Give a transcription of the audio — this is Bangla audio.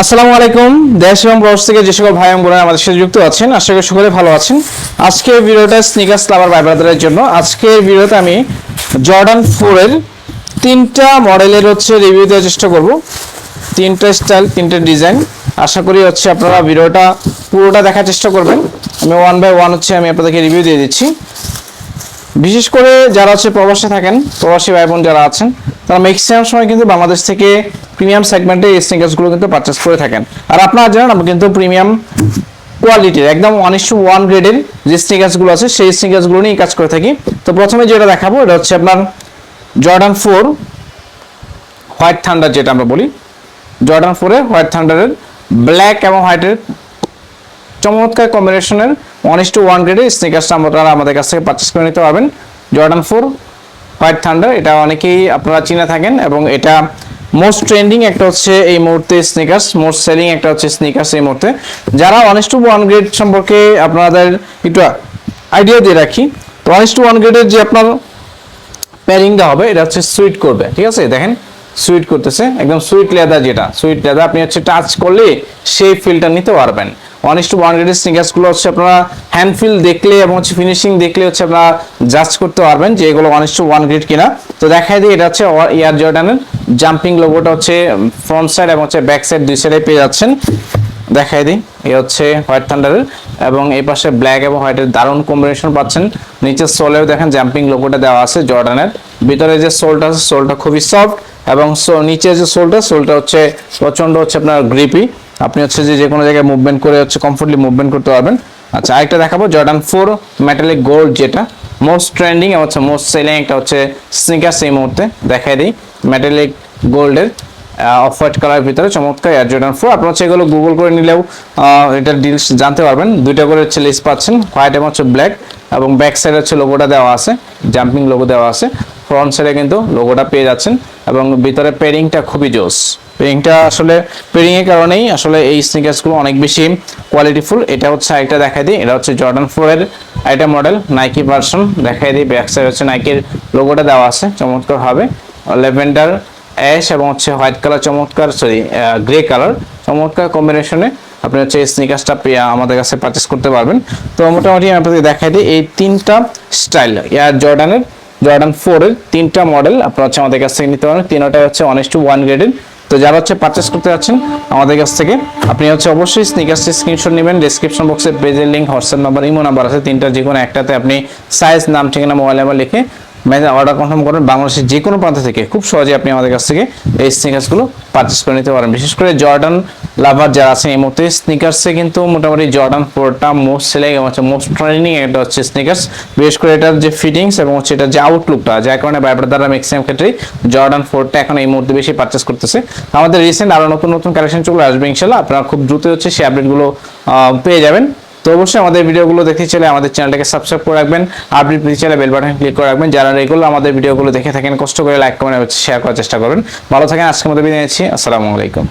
আসসালামু আলাইকুম। দেশ এবং প্রবাস থেকে যে সকল ভাই বোনেরা আমাদের সাথে যুক্ত আছেন, আশা করি সকলে ভালো আছেন। আজকের ভিডিওটা স্নিকার্স লাভার ভাই ব্রাদারের জন্য। আজকের ভিডিওতে আমি জর্ডান ফোরের তিনটা মডেলের হচ্ছে রিভিউ দেওয়ার চেষ্টা করব। তিনটা স্টাইল তিনটা ডিজাইন আশা করি হচ্ছে আপনারা ভিডিওটা পুরোটা দেখার চেষ্টা করবেন। আমি ওয়ান বাই ওয়ান হচ্ছে আমি আপনাদেরকে রিভিউ দিয়ে দিচ্ছি। বিশেষ করে যারা হচ্ছে প্রবাসে থাকেন, প্রবাসী ভাই বোন যারা আছেন, তারা ম্যাক্সিমাম সময় কিন্তু বাংলাদেশ থেকে প্রিমিয়াম সেগমেন্টে এই স্নিকার্সগুলো কিন্তু পারচেস করে থাকেন। আর আপনারা জানেন, আমরা কিন্তু প্রিমিয়াম কোয়ালিটির একদম ওয়ান ইস টু ওয়ান গ্রেডের যে স্নিকার্সগুলো আছে, সেই স্নিকার্সগুলো নিয়ে কাজ করে থাকি। তো প্রথমে যেটা দেখাবো, এটা হচ্ছে আপনার জর্ডান ফোর হোয়াইট থান্ডার যেটা আমরা বলি। জর্ডান ফোরে হোয়াইট থান্ডারের ব্ল্যাক এবং হোয়াইটের চমৎকার কম্বিনেশনের ওয়ান ইস টু ওয়ান গ্রেডের স্নিকার্সটা আপনারা আমাদের কাছ থেকে পারচেস করে নিতে পারবেন। জর্ডান ফোর হোয়াইট থান্ডার এটা অনেকেই আপনারা চিনে থাকেন এবং এটা মোস্ট ট্রেন্ডিং একটা হচ্ছে এই মুহূর্তে স্নিকার্স মোস্ট সেলিং একটা হচ্ছে স্নিকার্স এই মুহূর্তে। যারা one is to one grade সম্পর্কে আপনাদের একটু আইডিয়া দিয়ে রাখি, তো ওয়ান ইস টু ওয়ান গ্রেডের যে আপনার প্যারিংটা হবে, এটা হচ্ছে সুইট করবে, ঠিক আছে? দেখেন সুইট করতেছে, একদম সুইট লেদার যেটা সুইট লেদার আপনি হচ্ছে টাচ করলে সেই ফিলটা নিতে পারবেন। ওয়ান টু ওয়ান গ্রেডের স্নিকার্সগুলো হচ্ছে আপনারা হ্যান্ডফিল দেখলে এবং হচ্ছে ফিনিশিং দেখলে হচ্ছে আপনারা জাজ করতে পারবেন যে এগুলো ওয়ান টু ওয়ান গ্রেড কিনা। তো দেখাই দিই, এটা হচ্ছে এয়ার জর্ডানের জাম্পিং লোগোটা হচ্ছে ফ্রন্ট সাইড এবং হচ্ছে ব্যাক সাইড দুই সাইডে পেয়ে যাচ্ছেন। দেখাই দিই এ হচ্ছে হোয়াইট থান্ডারের এবং এই পাশে ব্ল্যাক এবং হোয়াইটের দারুণ কম্বিনেশন পাচ্ছেন। নিচের সোলেও দেখেন জাম্পিং লোগোটা দেওয়া আছে জর্ডানের ভিতরে যে সোলটা আছে সোলটা খুবই সফট এবং নিচে যে সোলটা সোলটা হচ্ছে প্রচণ্ড হচ্ছে আপনার গ্রিপি আপনি হচ্ছে যে যে কোনো জায়গায় মুভমেন্ট করে হচ্ছে কমফোর্টলি মুভমেন্ট করতে পারবেন। আচ্ছা আরেকটা দেখাবো জর্ডান ফোর মেটালিক গোল্ড যেটা মোস্ট ট্রেন্ডিং হচ্ছে মোস্ট সেলিং একটা হচ্ছে স্নিকার্স এই মুহূর্তে দেখাই দিই। মেটালিক গোল্ডের অফ হোয়াইট কালারের ভিতরে চমৎকার এয়ার জর্ডান ফোর আপনার হচ্ছে এগুলো গুগল করে নিলেও এটার ডিলস জানতে পারবেন। দুইটা করে হচ্ছে লিস্ট পাচ্ছেন হোয়াইট এবং হচ্ছে ব্ল্যাক এবং ব্যাক সাইডে হচ্ছে লোগোটা দেওয়া আছে জাম্পিং লোগো দেওয়া আছে। ফ্রন্ট সাইডে কিন্তু লোগোটা পেয়ে যাচ্ছেন এবং ভিতরে পেরিংটা খুবই জোস। পেরিংটা আসলে পেরিং এর কারণেই আসলে এই স্নিকার্সগুলো অনেক বেশি কোয়ালিটিফুল এটা হচ্ছে একটা দেখাই দিই, এটা হচ্ছে জর্ডান ফোর এর একটা মডেল নাইকি ভার্সন দেখাই দিই ব্যাক সাইড হচ্ছে নাইকির লোগোটা দেওয়া আছে চমৎকার হবে লেভেন্ডার অ্যাশ এবং হচ্ছে হোয়াইট কালার চমৎকার সরি গ্রে কালার চমৎকার কম্বিনেশনে আপনি হচ্ছে স্নিকার্সটা আমাদের কাছে পারচেস করতে পারবেন। তো মোটামুটি আমি আপনাদের দেখাই দিই, এই তিনটা স্টাইল এয়ার জর্ডানের জর্ডান ফোরের তিনটা মডেল আপনারা হচ্ছে আমাদের কাছ থেকে নিতে পারেন। তিনটাই হচ্ছে ওয়ান টু ওয়ান গ্রেডের তো যারা হচ্ছে পারচেস করতে যাচ্ছেন, আমাদের কাছ থেকে আপনি হচ্ছে অবশ্যই স্নিকার্সের স্ক্রিনশট নেবেন। ডিসক্রিপশন বক্সে পেজের link WhatsApp number imo number আছে। তিনটা যে কোনো একটাতে আপনি সাইজ নাম, ঠিকানা মোবাইল নাম্বার লিখে অর্ডার কনফার্ম করবেন বাংলাদেশের যে কোনো প্রান্ত থেকে। খুব সহজে আপনি আমাদের কাছ থেকে এই স্নিকার্সগুলো পারচেস করে নিতে পারেন। বিশেষ করে জর্ডান লাভার যারা আছেন এই মুহূর্তে স্নিকার্সে কিন্তু মোটামুটি জর্ডান ফোরটা মোস্ট সেলিং এবং হচ্ছে মোস্ট ট্রেনিং একটা হচ্ছে স্নিকার্স বিশেষ করে এটার যে ফিটিংস এবং হচ্ছে এটার যে আউটলুকটা যার কারণে বাইবার দ্বারা ম্যাক্সিমাম ক্ষেত্রেই জর্ডান ফোরটা এখন এই মুহূর্তে বেশি পারচেস করতেছে। আমাদের রিসেন্ট আরও নতুন নতুন কালেকশন চলে আসবে ইনশাল্লাহ আপনারা খুব দ্রুত হচ্ছে সেই আপডেটগুলো পেয়ে যাবেন। তো অবশ্যই আমাদের ভিডিওগুলো দেখতে চাইলে আমাদের চ্যানেলটাকে সাবস্ক্রাইব করে রাখবেন আপনি পেতে চাইলে বেল বাটন ক্লিক করে রাখবেন। যারা রেগুলার আমাদের ভিডিওগুলো দেখে থাকেন, কষ্ট করে লাইক কমেন্ট শেয়ার করার চেষ্টা করবেন। ভালো থাকেন, আজকের মতো বিদায় নিচ্ছি। আসসালামু আলাইকুম।